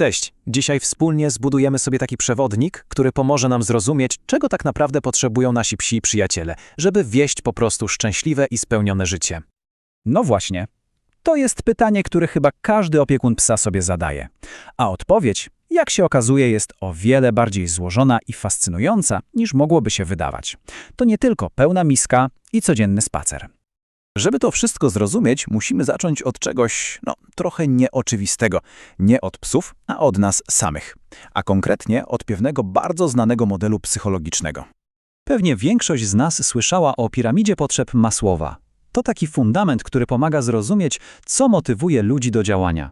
Cześć! Dzisiaj wspólnie zbudujemy sobie taki przewodnik, który pomoże nam zrozumieć, czego tak naprawdę potrzebują nasi psi przyjaciele, żeby wieść po prostu szczęśliwe i spełnione życie. No właśnie. To jest pytanie, które chyba każdy opiekun psa sobie zadaje. A odpowiedź, jak się okazuje, jest o wiele bardziej złożona i fascynująca, niż mogłoby się wydawać. To nie tylko pełna miska i codzienny spacer. Żeby to wszystko zrozumieć, musimy zacząć od czegoś, no, trochę nieoczywistego. Nie od psów, a od nas samych. A konkretnie od pewnego bardzo znanego modelu psychologicznego. Pewnie większość z nas słyszała o piramidzie potrzeb Masłowa. To taki fundament, który pomaga zrozumieć, co motywuje ludzi do działania.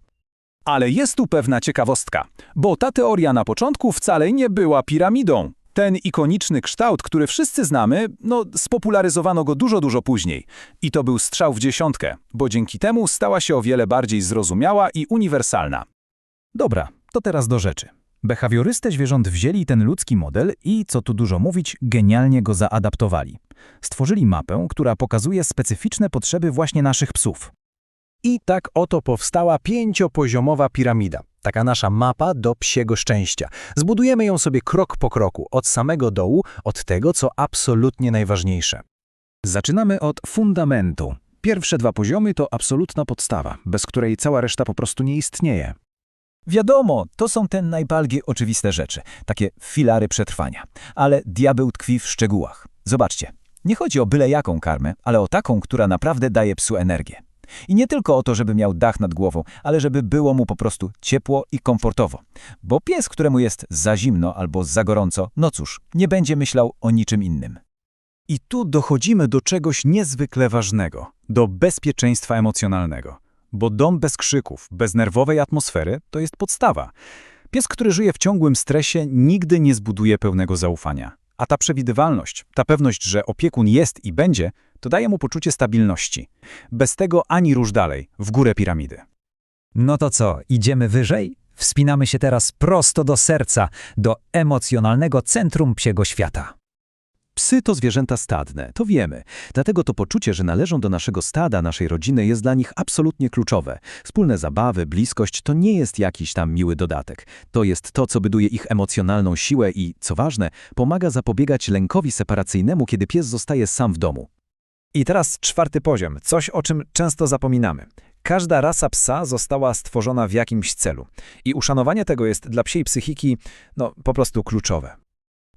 Ale jest tu pewna ciekawostka, bo ta teoria na początku wcale nie była piramidą. Ten ikoniczny kształt, który wszyscy znamy, no spopularyzowano go dużo, dużo później. I to był strzał w dziesiątkę, bo dzięki temu stała się o wiele bardziej zrozumiała i uniwersalna. Dobra, to teraz do rzeczy. Behawiorysty zwierząt wzięli ten ludzki model i, co tu dużo mówić, genialnie go zaadaptowali. Stworzyli mapę, która pokazuje specyficzne potrzeby właśnie naszych psów. I tak oto powstała pięciopoziomowa piramida. Taka nasza mapa do psiego szczęścia. Zbudujemy ją sobie krok po kroku, od samego dołu, od tego, co absolutnie najważniejsze. Zaczynamy od fundamentu. Pierwsze dwa poziomy to absolutna podstawa, bez której cała reszta po prostu nie istnieje. Wiadomo, to są te najbardziej oczywiste rzeczy, takie filary przetrwania. Ale diabeł tkwi w szczegółach. Zobaczcie, nie chodzi o byle jaką karmę, ale o taką, która naprawdę daje psu energię. I nie tylko o to, żeby miał dach nad głową, ale żeby było mu po prostu ciepło i komfortowo. Bo pies, któremu jest za zimno albo za gorąco, no cóż, nie będzie myślał o niczym innym. I tu dochodzimy do czegoś niezwykle ważnego, do bezpieczeństwa emocjonalnego. Bo dom bez krzyków, bez nerwowej atmosfery to jest podstawa. Pies, który żyje w ciągłym stresie, nigdy nie zbuduje pełnego zaufania. A ta przewidywalność, ta pewność, że opiekun jest i będzie, to daje mu poczucie stabilności. Bez tego ani rusz dalej, w górę piramidy. No to co, idziemy wyżej? Wspinamy się teraz prosto do serca, do emocjonalnego centrum psiego świata. Psy to zwierzęta stadne, to wiemy. Dlatego to poczucie, że należą do naszego stada, naszej rodziny, jest dla nich absolutnie kluczowe. Wspólne zabawy, bliskość to nie jest jakiś tam miły dodatek. To jest to, co buduje ich emocjonalną siłę i, co ważne, pomaga zapobiegać lękowi separacyjnemu, kiedy pies zostaje sam w domu. I teraz czwarty poziom, coś o czym często zapominamy. Każda rasa psa została stworzona w jakimś celu. I uszanowanie tego jest dla psiej psychiki, no, po prostu kluczowe.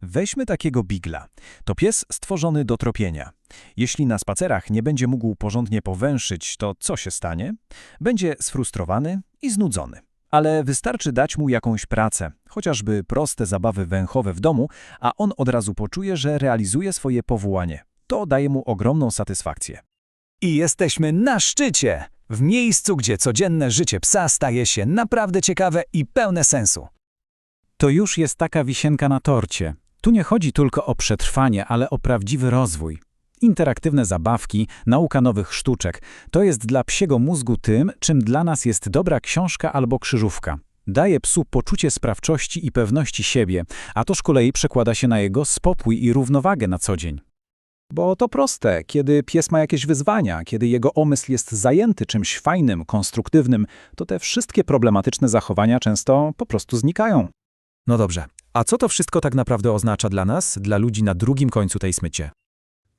Weźmy takiego bigla. To pies stworzony do tropienia. Jeśli na spacerach nie będzie mógł porządnie powęszyć, to co się stanie? Będzie sfrustrowany i znudzony. Ale wystarczy dać mu jakąś pracę, chociażby proste zabawy węchowe w domu, a on od razu poczuje, że realizuje swoje powołanie. To daje mu ogromną satysfakcję. I jesteśmy na szczycie! W miejscu, gdzie codzienne życie psa staje się naprawdę ciekawe i pełne sensu. To już jest taka wisienka na torcie. Tu nie chodzi tylko o przetrwanie, ale o prawdziwy rozwój. Interaktywne zabawki, nauka nowych sztuczek to jest dla psiego mózgu tym, czym dla nas jest dobra książka albo krzyżówka. Daje psu poczucie sprawczości i pewności siebie, a to z kolei przekłada się na jego spokój i równowagę na co dzień. Bo to proste, kiedy pies ma jakieś wyzwania, kiedy jego omysł jest zajęty czymś fajnym, konstruktywnym, to te wszystkie problematyczne zachowania często po prostu znikają. No dobrze, a co to wszystko tak naprawdę oznacza dla nas, dla ludzi na drugim końcu tej smycie?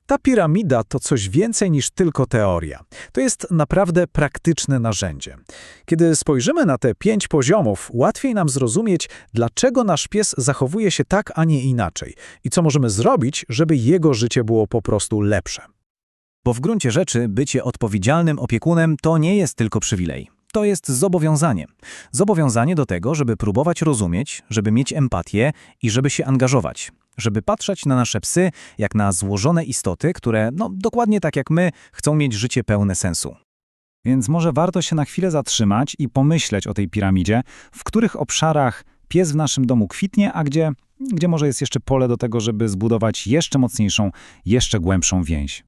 Ta piramida to coś więcej niż tylko teoria. To jest naprawdę praktyczne narzędzie. Kiedy spojrzymy na te pięć poziomów, łatwiej nam zrozumieć, dlaczego nasz pies zachowuje się tak, a nie inaczej i co możemy zrobić, żeby jego życie było po prostu lepsze. Bo w gruncie rzeczy bycie odpowiedzialnym opiekunem to nie jest tylko przywilej. To jest zobowiązanie. Zobowiązanie do tego, żeby próbować rozumieć, żeby mieć empatię i żeby się angażować. Żeby patrzeć na nasze psy jak na złożone istoty, które, no dokładnie tak jak my, chcą mieć życie pełne sensu. Więc może warto się na chwilę zatrzymać i pomyśleć o tej piramidzie, w których obszarach pies w naszym domu kwitnie, a gdzie, gdzie może jest jeszcze pole do tego, żeby zbudować jeszcze mocniejszą, jeszcze głębszą więź.